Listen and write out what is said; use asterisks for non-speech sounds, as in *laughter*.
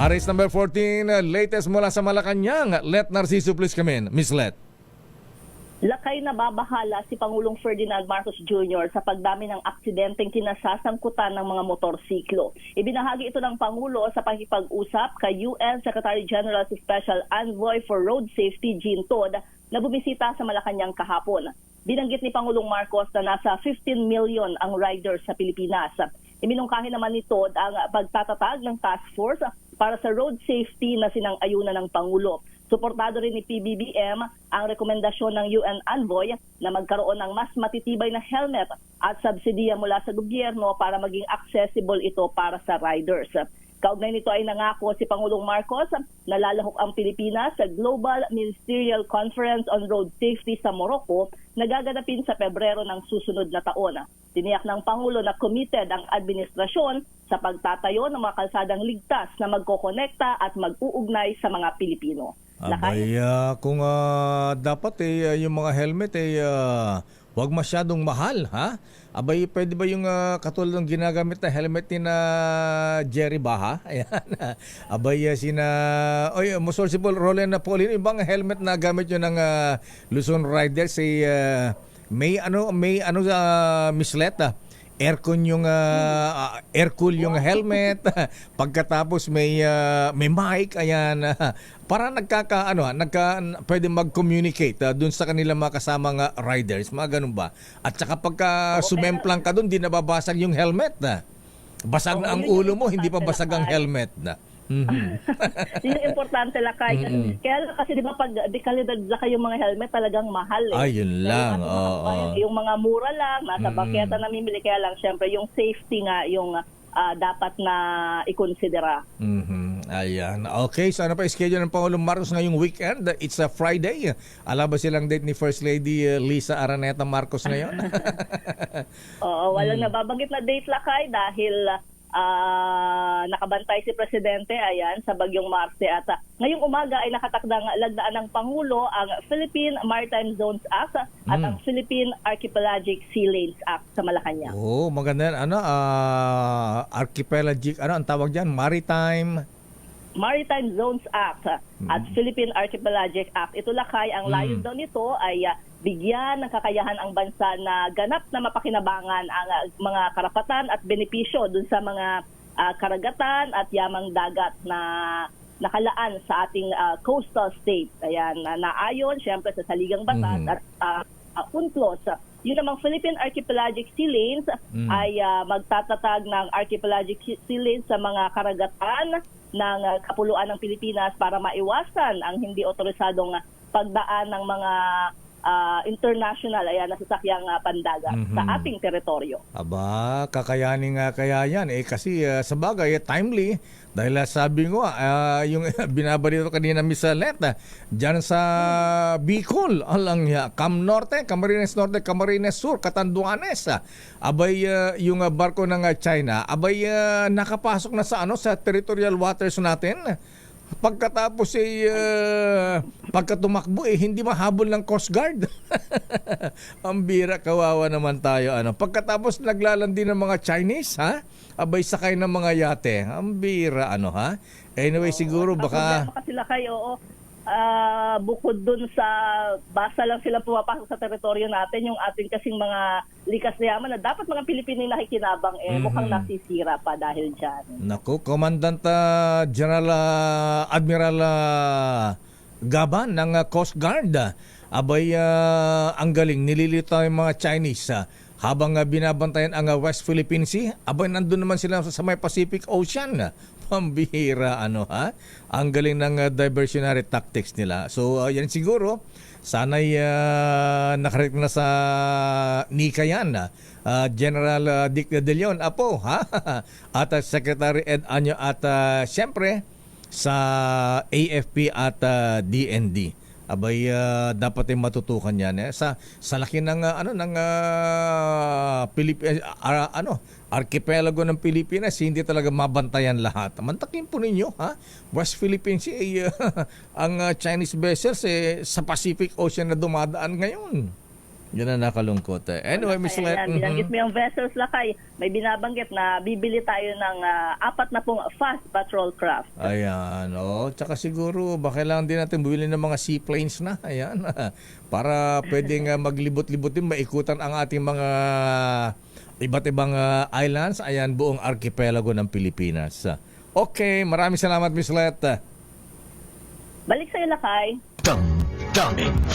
Aris number 14, uh, latest mula sa Malacanang. Let Narciso please come in. Miss Let. Lakay na babahala si Pangulong Ferdinand Marcos Jr. sa pagdami ng aksidenteng kinasasangkutan ng mga motorsiklo. Ibinahagi ito ng Pangulo sa pakipag-usap kay UN Secretary General's Special Envoy for Road Safety Jean Todd na bumisita sa Malacanang kahapon. Binanggit ni Pangulong Marcos na nasa 15 million ang riders sa Pilipinas. Iminungkahi naman ni Todd ang pagtatatag ng task force para sa road safety na sinang-ayunan ng Pangulo. Suportado rin ni PBBM ang rekomendasyon ng UN Envoy na magkaroon ng mas matitibay na helmet at subsidiya mula sa gobyerno para maging accessible ito para sa riders. Kaugnay nito ay nangako si Pangulong Marcos na lalahok ang Pilipinas sa Global Ministerial Conference on Road Safety sa Morocco na gaganapin sa Pebrero ng susunod na taon. Tiniyak ng Pangulo na committed ang administrasyon sa pagtatayo ng mga kalsadang ligtas na magkokonekta at mag-uugnay sa mga Pilipino. Abay, ah, kung ah, dapat eh, ah, yung mga helmet eh, ah, wag masyadong mahal, ha? Abay, pwede ba yung ah, katulad ng ginagamit na helmet ni na Jerry Baha? *laughs* Ayan. Abay, ah, sina... Oy, most possible, Roland Napoleon, ibang helmet na gamit yun ng ah, Luzon Riders, eh, ah, may ano, may ano sa mislet, ah. Aircon yung uh, air cool yung helmet. *laughs* Pagkatapos may ah, may mic ayan. Ah, *laughs* para nagkaka ano ah, nagka pwede mag-communicate ah, dun sa kanilang mga kasamang ah, riders mga ganun ba? At saka pagka sumemplang ka dun di nababasag yung helmet na basag na ang ulo mo hindi pa basag ang helmet na Mhm. *laughs* Yun yung importante lakay. Mm-mm. Kaya lang kasi di ba pag dekalidad lakay yung mga helmet talagang mahal eh. Ay, yun Kaya lang. mga Oo. kababayan, Yung mga mura lang, nasa Mm-mm. baketa namimili. Kaya lang syempre yung safety nga yung ah, dapat na ikonsidera. Mhm. Ayan. Okay, so ano pa schedule ng Pangulong Marcos ngayong weekend? It's a Friday. Alam ba silang date ni First Lady uh, Lisa Araneta Marcos ngayon? *laughs* Oo, walang Mm. nababanggit na date lakay dahil ah, nakabantay si Presidente ayan sa Bagyong Marte at ah, ngayong umaga ay nakatakdang lagdaan ng Pangulo ang Philippine Maritime Zones Act at Mm. ang Philippine Archipelagic Sea Lanes Act sa Malacanang. Oo, oh, maganda yan. Ano, ah, archipelagic, ano ang tawag dyan? Maritime. Maritime Zones Act at Philippine Archipelagic Act. Ito lakay, ang layo Mm. daw nito ay ah, bigyan ng kakayahan ang bansa na ganap na mapakinabangan ang ah, mga karapatan at benepisyo dun sa mga ah, karagatan at yamang dagat na nakalaan sa ating ah, coastal state. Ayan, na naayon syempre sa saligang batas Mhm. at uh, UNCLOS. Yun namang Philippine Archipelagic Sea Lanes Mm. ay ah, magtatatag ng archipelagic sea lanes sa mga karagatan ng ah, kapuluan ng Pilipinas para maiwasan ang hindi otorisadong pagdaan ng mga ah, international ayan, na sasakyang ah, pandagat Mhm. sa ating teritoryo. Aba, kakayanin nga kaya yan. Eh, kasi ah, sa bagay, eh, timely. Dahil ah, sabi ko, ah, yung *laughs* binabalito kanina, Miss Leta, dyan sa Bicol, alang ya, Cam Norte, Camarines Norte, Camarines Sur, Catanduanes. ah. Abay, ah, yung barko ng China, abay, ah, nakapasok na sa ano sa territorial waters natin. Pagkatapos eh, uh, pagka tumakbo eh, hindi mahabol ng Coast Guard. *laughs* Ang bira, kawawa naman tayo. Ano. Pagkatapos naglalandi ng mga Chinese, ha? Abay sakay ng mga yate. Ang bira, ano ha? Anyway, siguro Ang baka... kasi lakay, oo, ah, bukod dun sa basa lang sila pumapasok sa teritoryo natin, yung ating kasing mga likas na yaman na dapat mga Pilipino yung nakikinabang, eh, Mhm. mukhang nasisira pa dahil dyan. Naku, Commandant ah, General ah, Admiral ah, Gaban ng ah, Coast Guard. Abay, ah, ang galing, nililito yung mga Chinese. ah. Habang ah, binabantayan ang ah, West Philippine Sea, abay, nandun naman sila sa, sa may Pacific Ocean. Pambihira, ano ha? Ang galing ng ah, diversionary tactics nila. So, ah, yan siguro, sana'y uh, nakarek na sa Nika yan. Ah, General ah, Dick De Leon, Apo, ha? *laughs* at ah, Secretary Ed Anyo at ah, siyempre sa AFP at ah, DND. Abay ah, dapat ay matutukan yan eh. sa sa laki ng ah, ano ng ah, Pilip ah, ano archipelago ng Pilipinas hindi talaga mabantayan lahat. Mantakin po ninyo ha. West Philippine Sea ah, *laughs* ang ah, Chinese vessels eh, sa Pacific Ocean na dumadaan ngayon. Yan ang nakalungkot. eh. Anyway, Miss Ayan, Let. yan. binanggit mhm. mo yung vessels, Lakay. May binabanggit na bibili tayo ng ah, apat na pong fast patrol craft. Ayan, oh. Tsaka siguro, baka kailangan din natin bumili ng mga seaplanes na. Ayan. *laughs* Para pwedeng uh, maglibot-libot din, maikutan ang ating mga iba't ibang ah, islands. Ayan, buong archipelago ng Pilipinas. Okay, maraming salamat, Miss Let. Balik sa'yo, Lakay. Damdamin.